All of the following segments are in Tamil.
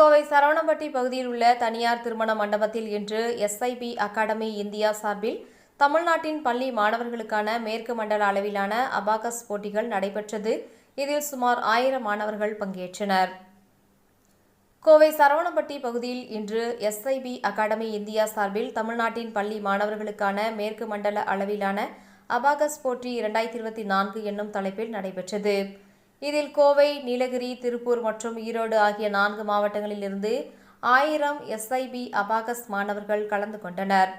கோவை சரவணம்பட்டி பகுதியில் உள்ள தனியார் திருமண மண்டபத்தில் இன்று எஸ்ஐபி அகாடமி இந்தியா சார்பில் தமிழ்நாட்டின் பள்ளி மாணவர்களுக்கான மேற்கு மண்டல அளவிலான அபாகஸ் போட்டிகள் நடைபெற்றது. இதில் சுமார் ஆயிரம் மாணவர்கள் பங்கேற்றனர். கோவை சரவணம்பட்டி பகுதியில் இன்று எஸ்ஐபி அகாடமி இந்தியா சார்பில் தமிழ்நாட்டின் பள்ளி மாணவர்களுக்கான மேற்கு மண்டல அளவிலான அபாகஸ் போட்டி இரண்டாயிரத்தி இருபத்தி நான்கு என்னும் தலைப்பில் நடைபெற்றது. இதில் கோவை நீலகிரி திருப்பூர் மற்றும் ஈரோடு ஆகிய நான்கு மாவட்டங்களில் இருந்து ஆயிரம் எஸ்ஐபி அபாகஸ் மாணவர்கள் கலந்து கொண்டனர்.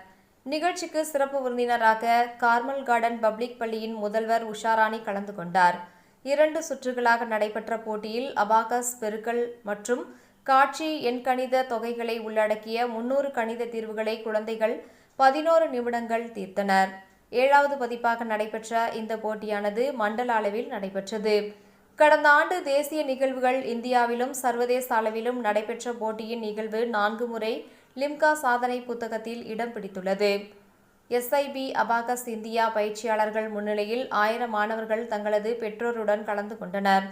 நிகழ்ச்சிக்கு சிறப்பு விருந்தினராக கார்மல் கார்டன் பப்ளிக் பள்ளியின் முதல்வர் உஷாராணி கலந்து கொண்டார். இரண்டு சுற்றுகளாக நடைபெற்ற போட்டியில் அபாகஸ் பெருக்கல் மற்றும் காட்சி எண்கணித தொகைகளை உள்ளடக்கிய முன்னூறு கணித தீர்வுகளை குழந்தைகள் பதினோரு நிமிடங்கள் தீர்த்தனர். ஏழாவது பதிப்பாக நடைபெற்ற இந்த போட்டியானது மண்டல அளவில் நடைபெற்றது. கடந்த ஆண்டு தேசிய நிகழ்வுகள் இந்தியாவிலும் சர்வதேச அளவிலும் நடைபெற்ற போட்டியின் நிகழ்வு நான்கு முறை லிம்கா சாதனை புத்தகத்தில் இடம் பிடித்துள்ளது. எஸ்ஐபி அபாகஸ் இந்தியா பயிற்சியாளர்கள் முன்னிலையில் ஆயிரம் மாணவர்கள் தங்களது பெற்றோருடன் கலந்து கொண்டனர்.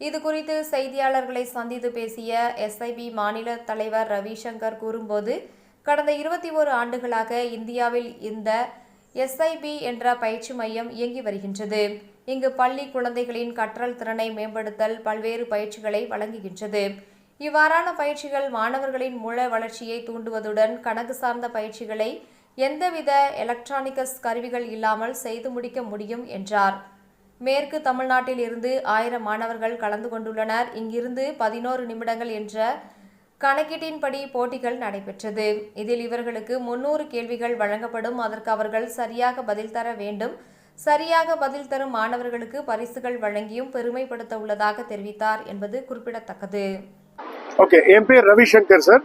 இது குறித்து செய்தியாளர்களை சந்தித்து பேசிய எஸ்ஐபி மாநில தலைவர் ரவிசங்கர் கூறும்போது கடந்த இருபத்தி ஓரு ஆண்டுகளாக இந்தியாவில் இந்த எஸ்ஐபி என்ற பயிற்சி மையம் இயங்கி வருகின்றது. இங்கு பள்ளி குழந்தைகளின் கற்றல் திறனை மேம்படுத்தல் பல்வேறு பயிற்சிகளை வழங்குகின்றது. இவ்வாறான பயிற்சிகள் மாணவர்களின் மூல வளர்ச்சியை தூண்டுவதுடன் கணக்கு சார்ந்த பயிற்சிகளை எந்தவித எலக்ட்ரானிக்கஸ் கருவிகள் இல்லாமல் செய்து முடிக்க முடியும் என்றார். மேற்கு தமிழ்நாட்டில் இருந்து ஆயிரம் மாணவர்கள் கலந்து கொண்டுள்ளனர். இங்கிருந்து பதினோரு நிமிடங்கள் என்ற கணக்கீட்டின்படி போட்டிகள் நடைபெற்றது. இதில் இவர்களுக்கு முன்னூறு கேள்விகள் வழங்கப்படும். அதற்கு அவர்கள் சரியாக பதில் தர வேண்டும். சரியாக பதில் தரும் மாணவர்களுக்கு பரிசுகள் வழங்கியும் பெருமைப்படுத்த உள்ளதாக தெரிவித்தார் என்பது குறிப்பிடத்தக்கது. ஓகே என் பேர் ரவிசங்கர் சார்.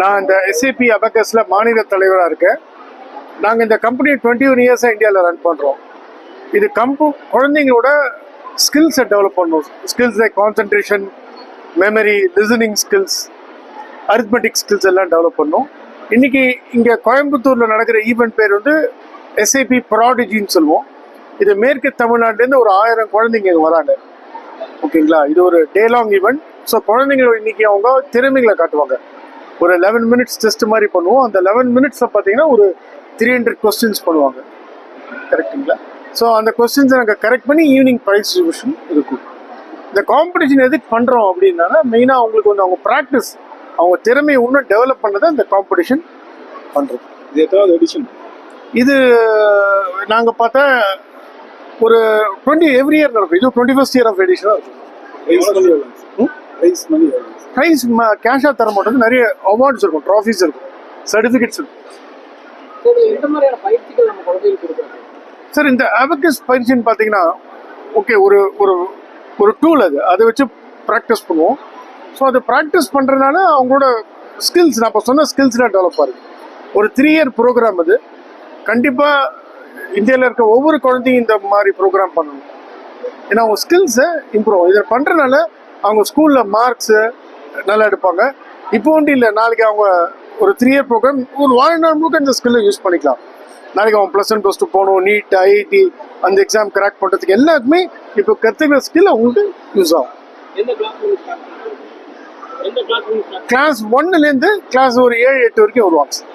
நான் இந்த எஸ்ஏபி அபகஸில் மாநில தலைவராக இருக்கேன். நாங்கள் இந்த கம்பெனி டுவெண்ட்டி ஒன் இயர்ஸாக இந்தியாவில் ரன் பண்ணுறோம் இது கம்பு குழந்தைங்களோட ஸ்கில்ஸை டெவலப் பண்ணும் skills like concentration memory listening skills arithmetic skills எல்லாம் டெவலப் பண்ணும் இன்னைக்கு இங்கே கோயம்புத்தூரில் நடக்கிற ஈவெண்ட் பேர் வந்து எஸ்ஐபி ப்ராடிஜின்னு சொல்லுவோம். இது மேற்கு தமிழ்நாட்டிலேருந்து ஒரு ஆயிரம் குழந்தைங்க இங்கே வராங்க. ஓகேங்களா இது ஒரு டே லாங் ஈவெண்ட் ஸோ குழந்தைங்களோட இன்னைக்கு அவங்க திறமைகளை காட்டுவாங்க. ஒரு லெவன் மினிட்ஸ் டெஸ்ட் மாதிரி பண்ணுவோம். அந்த லெவன் மினிட்ஸில் பார்த்தீங்கன்னா ஒரு த்ரீ ஹண்ட்ரட் கொஸ்டின்ஸ் பண்ணுவாங்க. கரெக்டுங்களா ஸோ அந்த கொஸ்டின்ஸை நாங்கள் கரெக்ட் பண்ணி ஈவினிங் ப்ரைஸ் டிஸ்ட்ரிபியூஷன் இருக்கும். இந்த காம்படிஷன் எதுக்கு பண்ணுறோம் அப்படின்னா மெயினாக அவங்களுக்கு வந்து அவங்க ப்ராக்டிஸ் அவங்க திறமையை இன்னும் டெவலப் பண்ணதை இந்த காம்படிஷன் பண்ணுறோம் இது எத்தாவது எடிஷன் இது நாங்கள் பார்த்தா ஒரு டுவெண்ட்டி எவ்ரி இயர் நடக்கும். இது டுவெண்ட்டி ஃபஸ்ட் இயர் ஆஃப் எடிஷனாக இருக்கும் ப்ரைஸ் மணி? ப்ரைஸ் கேஷாக தர மாட்டோம். நிறைய அவார்ட்ஸ் இருக்கும் ட்ராஃபீஸ் இருக்கும். சர்டிஃபிகேட்ஸ் இருக்கும். சரி இந்த அபக்கஸ் பயிற்சின்னு பார்த்தீங்கன்னா ஓகே ஒரு ஒரு ஒரு டூல் அது. அதை வச்சு ப்ராக்டிஸ் பண்ணுவோம். ஸோ அதை ப்ராக்டிஸ் பண்ணுறதுனால அவங்களோட ஸ்கில்ஸ் நான் இப்போ சொன்ன ஸ்கில்ஸ்லாம் டெவலப் ஆகுது. ஒரு த்ரீ இயர் ப்ரோக்ராம் அது. கண்டிப்பாக இந்தியாவில் இருக்க ஒவ்வொரு குழந்தையும் இந்த மாதிரி ப்ரோக்ராம் பண்ணணும். ஏன்னா அவங்க ஸ்கில்ஸை இம்ப்ரூவ் இதை பண்ணுறதுனால அவங்க ஸ்கூலில் மார்க்ஸு நல்லா எடுப்பாங்க. இப்போ ஒன்றும் இல்லை நாளைக்கு அவங்க ஒரு த்ரீ இயர் ப்ரோக்ராம் ஒரு வாழ்நாள் முழுக்க இந்த ஸ்கில்லை யூஸ் பண்ணிக்கலாம். நாளைக்கு அவன் ப்ளஸ் ஒன் ப்ளஸ் டூ போகணும் நீட் ஐஐடி அந்த எக்ஸாம் கிராக் பண்ணுறதுக்கு எல்லாத்துக்குமே இப்போ கற்றுக்கிற ஸ்கில் அவங்களுக்கு யூஸ் ஆகும். கிளாஸ் ஒன்னுலேருந்து கிளாஸ் ஒரு ஏழு எட்டு வரைக்கும் வருவாங்க